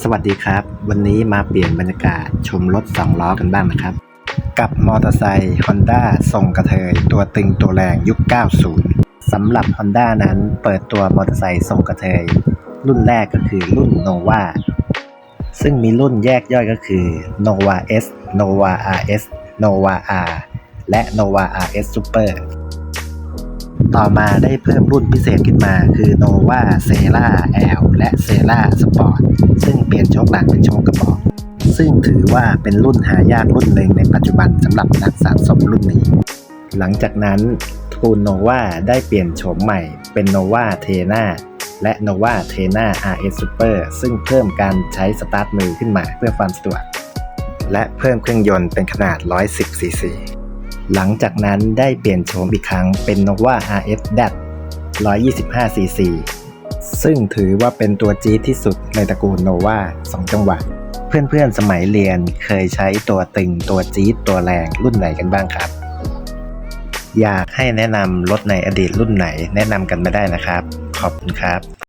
สวัสดีครับ วันนี้มาเปลี่ยนบรรยากาศชมรถสองล้อกันบ้างนะครับ กับมอเตอร์ไซค์ Honda ทรงกระเทย ตัวตึงตัวแรงยุค 90 สำหรับ Honda นั้นเปิดตัวมอเตอร์ไซค์ทรงกระเทย รุ่นแรกก็คือรุ่น Nova ซึ่งมีรุ่นแยกย่อยก็คือ Nova S Nova RS Nova R และ Nova RS Super ต่อมาได้เพิ่มรุ่นพิเศษขึ้นมาคือ Nova c e l a L และ c e l a Sport ซึ่ง ชคหลังเป็นโชคกระบอก ซึ่งถือว่าเป็นรุ่นหายากรุ่นหนึ่งในปัจจุบันสำหรับนักสะสมรุ่นนี้ หลังจากนั้นตระกูล Nova ได้เปลี่ยนโฉมใหม่เป็น Nova t e n a และ Nova t e n a RS Super ซึ่งเพิ่มการใช้สตาร์ทมือขึ้นมาเพื่อความสะดวก และเพิ่มเครื่องยนต์เป็นขนาด 110 cc หลังจากนั้นได้เปลี่ยนโฉมอีกครั้งเป็น Nova RS DAT 125 cc ซึ่งถือว่าเป็นตัวจี๊ดที่สุดในตระกูล Nova 2จังหวัด เพื่อนๆสมัยเรียนเคยใช้ตัวตึงตัวจี๊ดตัวแรงรุ่นไหนกันบ้างครับ อยากให้แนะนำรถในอดีตรุ่นไหนแนะนำกันมาได้นะครับ ขอบคุณครับ